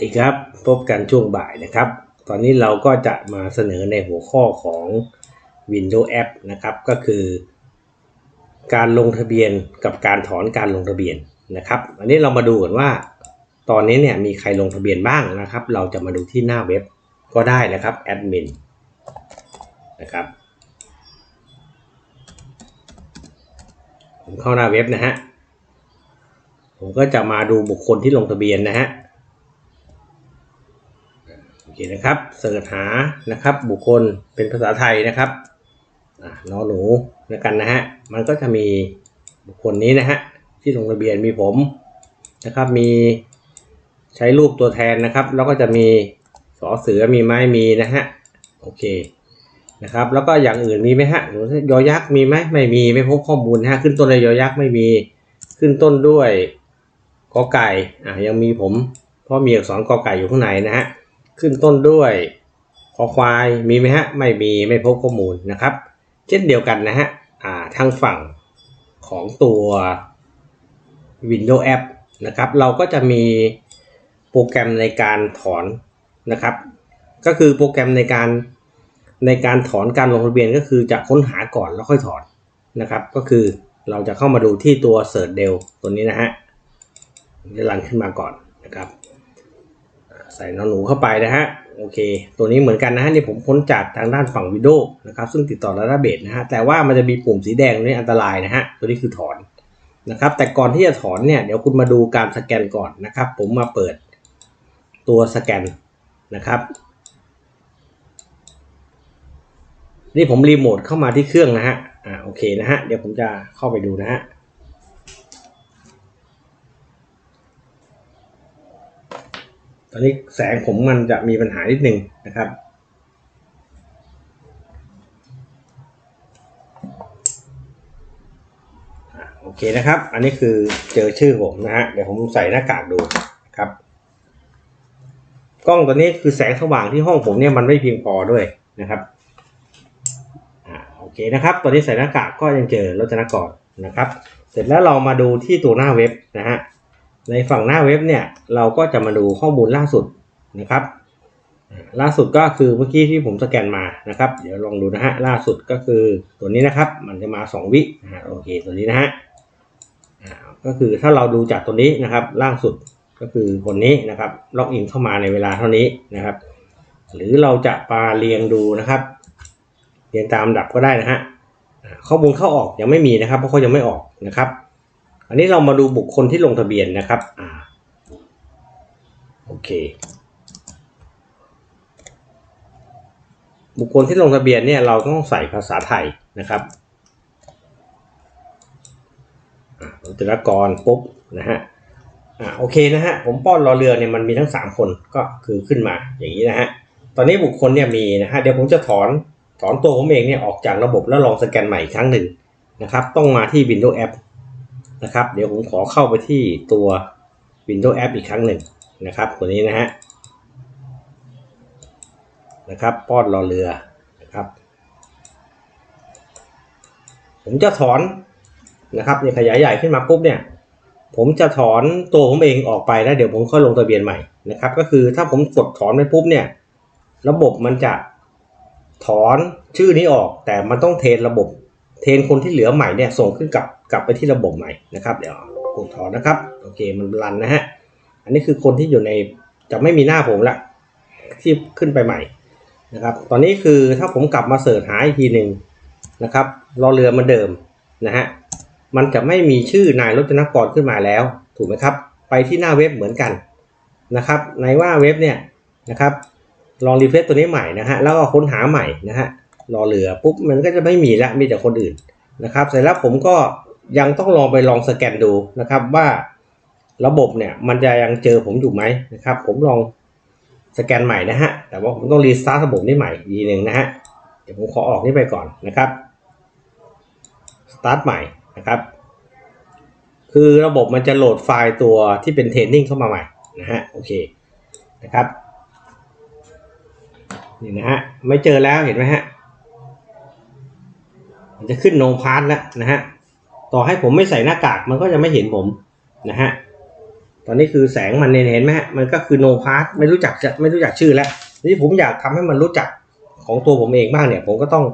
ดีครับพบกันช่วงบ่ายนะครับ ตอนนี้เราก็จะมาเสนอในหัวข้อของ Windows App นะครับ ก็คือ การลงทะเบียนกับการถอนการลงทะเบียนนะครับ อันนี้เรามาดูกันว่า ตอนนี้เนี่ยมีใครลงทะเบียนบ้างนะครับ เราจะมาดูที่หน้าเว็บก็ได้นะครับแอดมินนะครับผมเข้าหน้าเว็บนะฮะผมก็จะมาดูบุคคลที่ลงทะเบียนนะฮะ เคนะครับเสิร์ชหานะครับบุคคลเป็นภาษาไทยนะครับอ่านอหนูนะกันนะฮะมันก็จะมีบุคคลนี้นะฮะที่ลงทะเบียนมีผมนะครับมีใช้รูปตัวแทนนะครับ แล้วก็จะมีสอเสือมีไม้มีนะฮะโอเคนะครับแล้วก็อย่างอื่นมีไหมฮะหรือยอยักษ์มีไหมไม่มีไม่พบข้อมูลฮะขึ้นต้นเลยยอยักษ์ไม่มีขึ้นต้นด้วยกอไก่อะยังมีผมเพราะมีอักษรกอไก่อยู่ข้างในนะฮะ ขึ้นต้นด้วยคอควายมีไหมฮะ ไม่มีไม่พบข้อมูลนะครับ เช่นเดียวกันนะฮะอ่าทางฝั่งของตัว Windows App นะครับ เราก็จะมีโปรแกรมในการถอนนะครับ ก็คือโปรแกรมในการในการถอนการลงทะเบียนก็คือจะค้นหาก่อนแล้วค่อยถอนนะครับ ก็คือเราจะเข้ามาดูที่ตัว Search Del ตัวนี้นะฮะจะรันขึ้นมาก่อนนะครับ ใส่นอนหนูเข้าไปนะฮะโอเค ตัวนี้เหมือนกันนะฮะนี่ผมค้นจากทางด้านฝั่งวิดีโอนะครับซึ่งติดต่อระดับเบสนะฮะแต่ว่ามันจะมีปุ่มสีแดงนี่อันตรายนะฮะตัวนี้คือถอนนะครับแต่ก่อนที่จะถอนเนี่ยเดี๋ยวคุณมาดูการสแกนก่อนนะครับ ผมมาเปิดตัวสแกนนะครับนี่ผมรีโมทเข้ามาที่เครื่องนะฮะอ่าโอเคนะฮะเดี๋ยวผมจะเข้าไปดูนะฮะ ตอนนี้แสงผมมันจะมีปัญหานิดนึงนะครับ โอเคนะครับ อันนี้คือเจอชื่อผมนะฮะ เดี๋ยวผมใส่หน้ากากดูครับ กล้องตัวนี้คือแสงสว่างที่ห้องผมเนี่ยมันไม่เพียงพอด้วยนะครับโอเคนะครับ ตอนนี้ใส่หน้ากากก็ยังเจอรจนกรนะครับ เสร็จแล้วเรามาดูที่ตัวหน้าเว็บนะฮะ ในฝั่งหน้าเว็บเนี่ยเราก็จะมาดูข้อมูลล่าสุดนะครับ ล่าสุดก็คือเมื่อกี้ที่ผมสแกนมานะครับ เดี๋ยวลองดูนะฮะล่าสุดก็คือตัวนี้นะครับ มันจะมา 2 วินะฮะโอเคตัวนี้นะฮะก็คือถ้าเราดูจากตัวนี้นะครับ ล่าสุดก็คือคนนี้นะครับล็อกอินเข้ามาในเวลาเท่านี้นะครับ หรือเราจะปาเรียงดูนะครับ เรียงตามลำดับก็ได้นะฮะข้อมูลเข้าออกยังไม่มีนะครับ เพราะเขายังไม่ออกนะครับ อันนี้เรามาดูบุคคลที่ลงทะเบียนนะครับอ่าโอเค บุคคลที่ลงทะเบียนเนี่ยเราต้องใส่ภาษาไทยนะครับอ่ารัตนกรปุ๊บนะฮะอ่าโอเคนะฮะผมป้อนรอเรือเนี่ยมันมีทั้งสามคนก็คือขึ้นมาอย่างนี้นะฮะตอนนี้บุคคลเนี่ยมีนะฮะเดี๋ยวผมจะถอนถอนตัวผมเองเนี่ยออกจากระบบแล้วลองสแกนใหม่อีกครั้งหนึ่งนะครับ ต้องมาที่ Windows App นะครับ เดี๋ยวผมขอเข้าไปที่ตัว Windows App อีกครั้งหนึ่งนะครับตัวนี้นะฮะนะครับป้อนรอเรือนะครับ ผมจะถอนนะครับเนี่ยขยายใหญ่ขึ้นมาปุ๊บเนี่ย ผมจะถอนตัวผมเองออกไปแล้วเดี๋ยวผมค่อยลงทะเบียนใหม่นะครับ ก็คือถ้าผมกดถอนไปปุ๊บเนี่ย ระบบมันจะถอนชื่อนี้ออกแต่มันต้องเทรนระบบ เทรนคนที่เหลือใหม่เนี่ยส่งขึ้นกลับกลับไปที่ระบบใหม่นะครับเดี๋ยวกดถอนนะครับโอเคมันรันนะฮะอันนี้คือคนที่อยู่ในจะไม่มีหน้าผมละที่ขึ้นไปใหม่นะครับตอนนี้คือถ้าผมกลับมาเสิร์ชหาอีกทีหนึ่งนะครับรอเรือมันเดิมนะฮะมันจะไม่มีชื่อนายรจนกรขึ้นมาแล้ว ถูกไหมครับ ไปที่หน้าเว็บเหมือนกันนะครับในว่าเว็บเนี่ยนะครับลองรีเฟรชตัวนี้ใหม่นะฮะแล้วก็ค้นหาใหม่นะฮะ รอเรือปุ๊บมันก็จะไม่มีละมีแต่คนอื่นนะครับเสร็จแล้วผมก็ยังต้องลองไปลองสแกนดูนะครับว่าระบบเนี่ยมันจะยังเจอผมอยู่ไหมนะครับ ผมลองสแกนใหม่นะฮะแต่ว่าผมต้องรีสตาร์ทระบบนี้ใหม่อีกทีหนึ่งนะฮะเดี๋ยวผมขอออกนี้ไปก่อนนะครับสตาร์ทใหม่นะครับ คือระบบมันจะโหลดไฟล์ตัวที่เป็นเทรนนิ่งเข้ามาใหม่นะฮะโอเคนะครับนี่นะฮะไม่เจอแล้วเห็นไหมฮะ มันจะขึ้นโนพาร์ทแล้วนะฮะ ต่อให้ผมไม่ใส่หน้ากากมันก็จะไม่เห็นผมนะฮะ ตอนนี้คือแสงมันเห็นไหมฮะ มันก็คือ no path ไม่รู้จักจะไม่รู้จักชื่อแล้วนี่ผมอยากทำให้มันรู้จักของตัวผมเองบ้างเนี่ย ผมก็ต้อง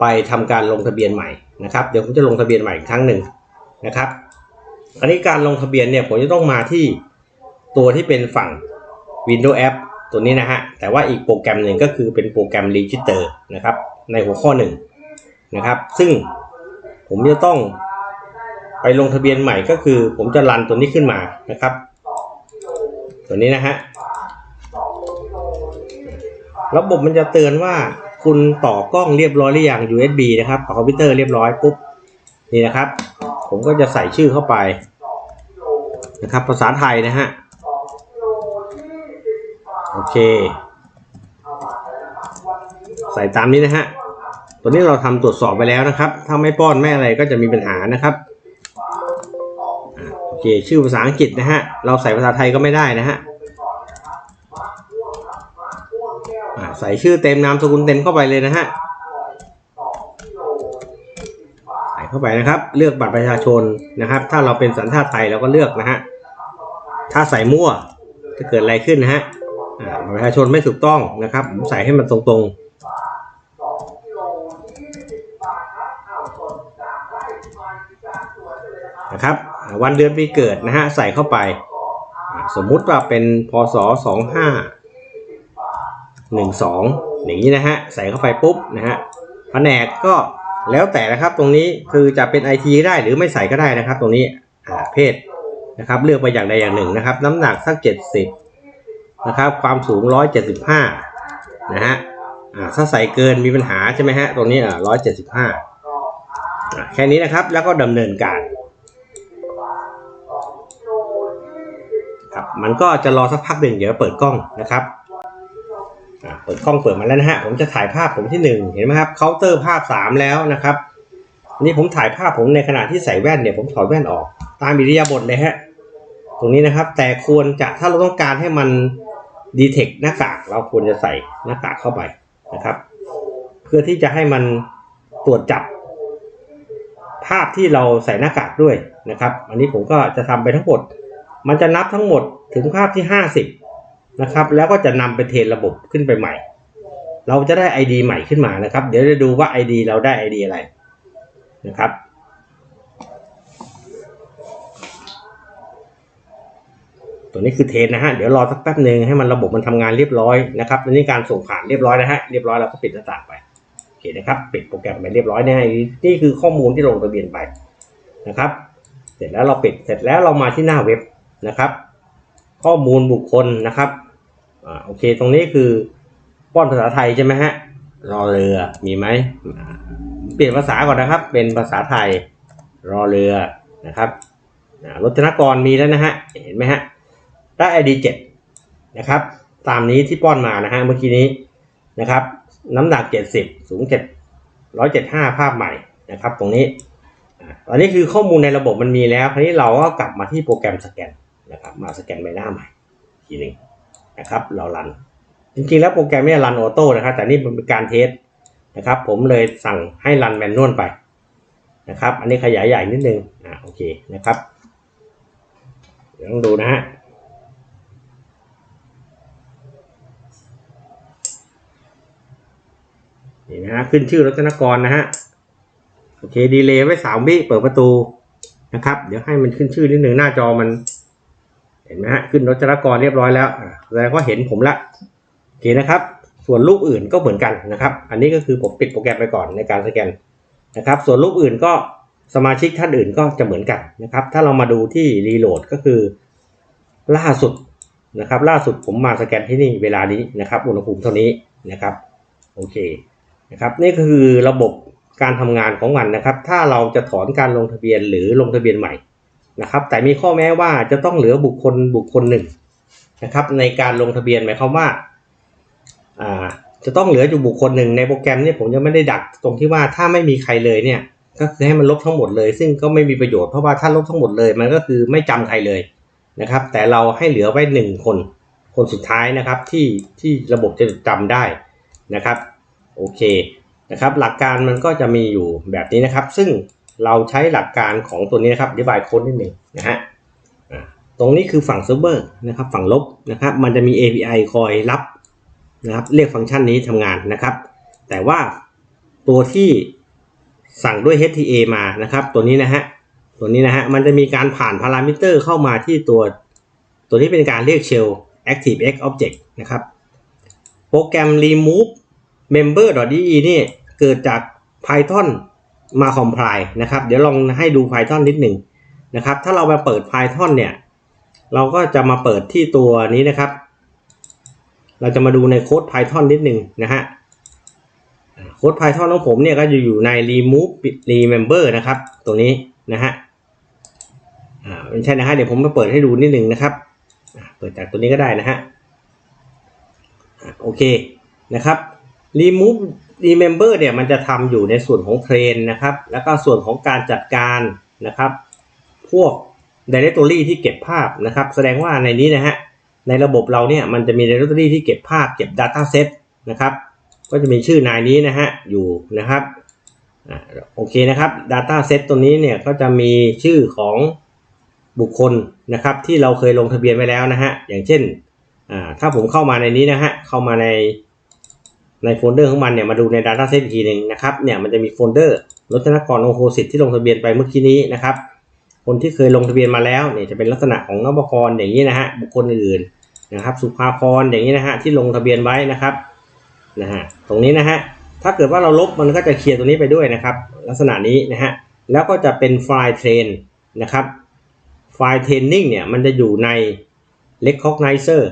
ไปทำการลงทะเบียนใหม่นะครับ เดี๋ยวผมจะลงทะเบียนใหม่อีกครั้งหนึ่งนะครับ อันนี้การลงทะเบียนเนี่ยผมจะต้องมาที่ตัวที่เป็นฝั่ง Windows App ตัวนี้นะฮะ แต่ว่าอีกโปรแกรมหนึ่งก็คือเป็นโปรแกรม Register นะครับ ในหัวข้อหนึ่ง นะครับ ซึ่งผมจะต้องไปลงทะเบียนใหม่ก็คือ ผมจะรันตัวนี้ขึ้นมานะครับ ตัวนี้นะฮะระบบมันจะเตือนว่าคุณต่อกล้องเรียบร้อยหรือยัง USB นะครับต่อคอมพิวเตอร์เรียบร้อยปุ๊บนี่นะครับ ผมก็จะใส่ชื่อเข้าไปนะครับ ภาษาไทยนะฮะโอเค ใส่ตามนี้นะฮะ ตัวนี้เราทำตรวจสอบไปแล้วนะครับ ถ้าไม่ป้อนไม่อะไรก็จะมีปัญหานะครับโอเคชื่อภาษาอังกฤษนะฮะ เราใส่ภาษาไทยก็ไม่ได้นะฮะใส่ชื่อเต็มนามสกุลเต็มเข้าไปเลยนะฮะใส่เข้าไปนะครับ เลือกบัตรประชาชนนะครับ ถ้าเราเป็นสัญชาติไทยเราก็เลือกนะฮะถ้าใส่มั่วจะเกิดอะไรขึ้นนะฮะบัตรประชาชนไม่ถูกต้องนะครับ ใส่ให้มันตรงๆ นะครับ วันเดือนปีเกิดนะฮะใส่เข้าไป สมมุติว่าเป็นพศสองห้าหนึ่งสองอย่างนี้นะฮะใส่เข้าไปปุ๊บนะฮะแผนกก็แล้วแต่นะครับตรงนี้คือจะเป็นไอทีได้หรือไม่ใส่ก็ได้นะครับ ตรงนี้เพศนะครับเลือกไปอย่างใดอย่างหนึ่งนะครับ น้ำหนักสักเจ็ดสิบนะครับความสูง 175นะฮะถ้าใส่เกินมีปัญหาใช่ไหมฮะตรงนี้อะ175อ่าแค่นี้นะครับแล้วก็ดำเนินการ ครับมันก็จะรอสักพักหนึ่งเดี๋ยวเปิดกล้องนะครับเปิดกล้องเปิดมาแล้วนะฮะผมจะถ่ายภาพผมที่หนึ่งเห็นไหมครับเคาน์เตอร์ภาพสามแล้วนะครับนี่ผมถ่ายภาพผมในขณะที่ใส่แว่นเนี่ยผมถอดแว่นออกตามอิริยาบถเลยฮะตรงนี้นะครับ แต่ควรจะถ้าเราต้องการให้มันดีเทคหน้ากากเราควรจะใส่หน้ากากเข้าไปนะครับ เพื่อที่จะให้มันตรวจจับ ภาพที่เราใส่หน้ากากด้วยนะครับ อันนี้ผมก็จะทำไปทั้งหมด มันจะนับทั้งหมดถึงภาพที่ห้าสิบนะครับ แล้วก็จะนำไปเทรนระบบขึ้นไปใหม่ เราจะได้ ID ใหม่ขึ้นมานะครับ เดี๋ยวจะดูว่า ID เราได้ ID อะไรนะครับตัวนี้คือเทนนะฮะ เดี๋ยวรอสักแป๊บหนึ่งให้มันระบบมันทำงานเรียบร้อยนะครับอันนี้การส่งผ่านเรียบร้อยนะฮะ เรียบร้อยแล้วก็ปิดหน้าต่างไป โอเคนะครับ ปิดโปรแกรมไปเรียบร้อยนะฮะนี่คือข้อมูลที่ลงทะเบียนไปนะครับ เสร็จแล้วเราปิด เสร็จแล้วเรามาที่หน้าเว็บ นะครับ ข้อมูลบุคคลนะครับอ่าโอเคตรงนี้คือป้อนภาษาไทยใช่ไหมฮะรอเรือมีไหมเปลี่ยนภาษาก่อนนะครับ เป็นภาษาไทยรอเรือนะครับรถจนกรมีแล้วนะฮะเห็นไหมฮะได้ ID 7นะครับ ตามนี้ที่ป้อนมานะฮะเมื่อกี้นี้นะครับ น้ำหนัก 70 สูง 7 175 ภาพใหม่นะครับ ตรงนี้อันนี้คือข้อมูลในระบบมันมีแล้ว คราวนี้เราก็กลับมาที่โปรแกรมสแกน นะครับมาสแกนใบหน้าใหม่ทีหนึ่งนะครับเรารัน จริงๆแล้วโปรแกรมนี่ยรันออโต้นะครับแต่นี่มันเป็นการเทสนะครับ ผมเลยสั่งให้รันแมนนวลไปนะครับ อันนี้ขยายใหญ่นิดนึงอ่าโอเคนะครับเดี๋ยวต้องดูนะฮะนี่นะฮะขึ้นชื่อรัตนกรนะฮะโอเคดีเลย์ไว้สามวิเปิดประตูนะครับ เดี๋ยวให้มันขึ้นชื่อนิดหนึ่งหน้าจอมัน ห็นไหมฮะขึ้นรัตนกรเรียบร้อยแล้วแสดงว่าเห็นผมละโอเคนะครับ ส่วนรูปอื่นก็เหมือนกันนะครับ อันนี้ก็คือผมปิดโปรแกรมไปก่อนในการสแกนนะครับ ส่วนรูปอื่นก็สมาชิกท่านอื่นก็จะเหมือนกันนะครับ ถ้าเรามาดูที่รีโหลดก็คือ ล่าสุดนะครับ ล่าสุดผมมาสแกนที่นี่เวลานี้นะครับ อุณหภูมิเท่านี้นะครับโอเคนะครับนี่คือระบบการทำงานของมันนะครับ ถ้าเราจะถอนการลงทะเบียนหรือลงทะเบียนใหม่ นะครับ แต่มีข้อแม้ว่าจะต้องเหลือบุคคลบุคคลหนึ่งนะครับ ในการลงทะเบียนหมายความว่าจะต้องเหลืออยู่บุคคลหนึ่งในโปรแกรมเนี่ยผมยังไม่ได้ดักตรงที่ว่าถ้าไม่มีใครเลยเนี่ยก็คือให้มันลบทั้งหมดเลย ซึ่งก็ไม่มีประโยชน์เพราะว่าถ้าลบทั้งหมดเลย มันก็คือไม่จำใครเลยนะครับ แต่เราให้เหลือไว้หนึ่งคน คนสุดท้ายนะครับที่ที่ระบบจะจำได้นะครับโอเคนะครับ หลักการมันก็จะมีอยู่แบบนี้นะครับ ซึ่ง เราใช้หลักการของตัวนี้นะครับอธิบายโค้ดนิดหนึ่งนะฮะตรงนี้คือฝั่งเซิร์ฟเวอร์นะครับฝั่งลบนะครับมันจะมี API คอยรับนะครับเรียกฟังก์ชันนี้ทำงานนะครับ แต่ว่าตัวที่สั่งด้วย HTA มานะครับตัวนี้นะฮะตัวนี้นะฮะมันจะมีการผ่านพารามิเตอร์เข้ามาที่ตัว ตัวนี้เป็นการเรียก shell ActiveX Object นะครับโปรแกรม remove member.de นี่เกิดจาก Python มา compile นะครับ เดี๋ยวลองให้ดู Python นิดหนึ่งนะครับ ถ้าเรามาเปิด Python เนี่ย เราก็จะมาเปิดที่ตัวนี้นะครับ เราจะมาดูในโค้ด Python นิดหนึ่งนะฮะโค้ด Python ของผมเนี่ยก็จะอยู่ใน remove remember นะครับตรงนี้นะฮะอ่าไม่ใช่นะฮะเดี๋ยวผมมาเปิดให้ดูนิดหนึ่งนะครับ เปิดจากตัวนี้ก็ได้นะฮะโอเคนะครับ remove remember เนี่ยมันจะทำอยู่ในส่วนของเทรนนะครับ แล้วก็ส่วนของการจัดการนะครับ พวก directory ที่เก็บภาพนะครับ แสดงว่าในนี้นะฮะ ในระบบเราเนี่ยมันจะมี directory ที่เก็บภาพเก็บ data set นะครับ ก็จะมีชื่อนายนี้นะฮะอยู่นะครับอโอเคนะครับ data set ตัวนี้เนี่ยก็จะมีชื่อของบุคคลนะครับ ที่เราเคยลงทะเบียนไว้แล้วนะฮะอย่างเช่นถ้าผมเข้ามาในนี้นะฮะเข้ามาใน ในโฟลเดอร์ของมันเนี่ยมาดูใน data set อีกทีหนึ่งนะครับเนี่ยมันจะมีโฟลเดอร์รจนกรโอโหสิทธิ์ที่ลงทะเบียนไปเมื่อกี้นี้นะครับ คนที่เคยลงทะเบียนมาแล้วเนี่ยจะเป็นลักษณะของนบกรอย่างนี้นะฮะบุคคลอื่นๆนะครับสุภาพรอย่างนี้นะฮะที่ลงทะเบียนไว้นะครับนะฮะตรงนี้นะฮะถ้าเกิดว่าเราลบมันก็จะเคลียร์ตัวนี้ไปด้วยนะครับ ลักษณะนี้นะฮะแล้วก็จะเป็นไฟล์เทรนนะครับไฟล์เทรนนิ่งเนี่ยมันจะอยู่ใน recognizer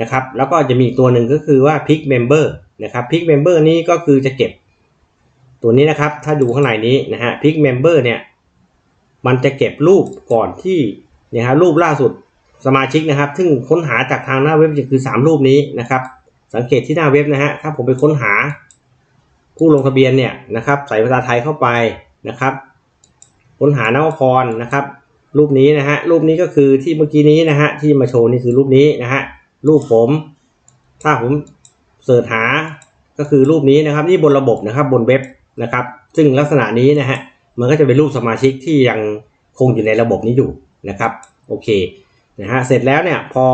นะครับแล้วก็จะมีตัวหนึ่งก็คือว่า pick member นะครับ pick member นี้ก็คือจะเก็บตัวนี้นะครับ ถ้าดูข้างในนี้นะฮะ pick member เนี่ยมันจะเก็บรูปก่อนที่เนี่ยฮะรูปล่าสุดสมาชิกนะครับ ซึ่งค้นหาจากทางหน้าเว็บจะคือ 3 รูปนี้นะครับ สังเกตที่หน้าเว็บนะฮะถ้าผมไปค้นหาผู้ลงทะเบียนเนี่ยนะครับใส่ภาษาไทยเข้าไปนะครับ ค้นหานวพรนะครับ รูปนี้นะฮะรูปนี้ก็คือที่เมื่อกี้นี้นะฮะที่มาโชว์นี่คือรูปนี้นะฮะรูปผม ถ้าผม เสิร์ชหาก็คือรูปนี้นะครับนี่บนระบบนะครับบนเว็บนะครับ ซึ่งลักษณะนี้นะฮะมันก็จะเป็นรูปสมาชิกที่ยังคงอยู่ในระบบนี้อยู่นะครับโอเคนะฮะเสร็จแล้วเนี่ยพอ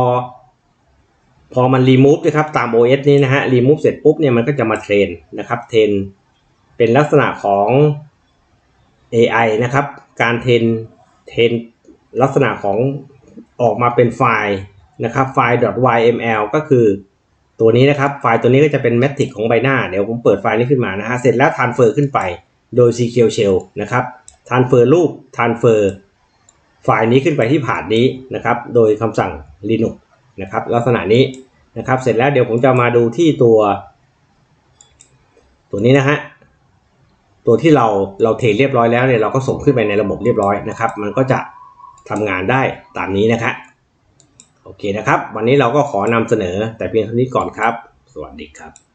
พอมันรีมูฟนะครับตาม OS นี้นะฮะรีมูฟเสร็จปุ๊บเนี่ยมันก็จะมาเทรนนะครับเทรนเป็นลักษณะของ AI นะครับ การเทรนเทรนลักษณะของออกมาเป็นไฟล์นะครับไฟล์ .yml ก็คือ ตัวนี้นะครับ ไฟล์ตัวนี้ก็จะเป็นแมทริกของใบหน้า เดี๋ยวผมเปิดไฟล์นี้ขึ้นมานะฮะ เสร็จแล้ว transfer ขึ้นไปโดย SQL Shell นะครับ transfer รูป transfer ไฟล์นี้ขึ้นไปที่ผ่านนี้นะครับ โดยคำสั่ง linux นะครับ ลักษณะนี้นะครับ เสร็จแล้วเดี๋ยวผมจะมาดูที่ตัว ตัวนี้นะฮะ ตัวที่เราเราเทเรียบร้อยแล้วเนี่ยเราก็ส่งขึ้นไปในระบบเรียบร้อยนะครับ มันก็จะทำงานได้ตามนี้นะครับ โอเคนะครับ วันนี้เราก็ขอนำเสนอแต่เพียงเท่านี้ก่อนครับ สวัสดีครับ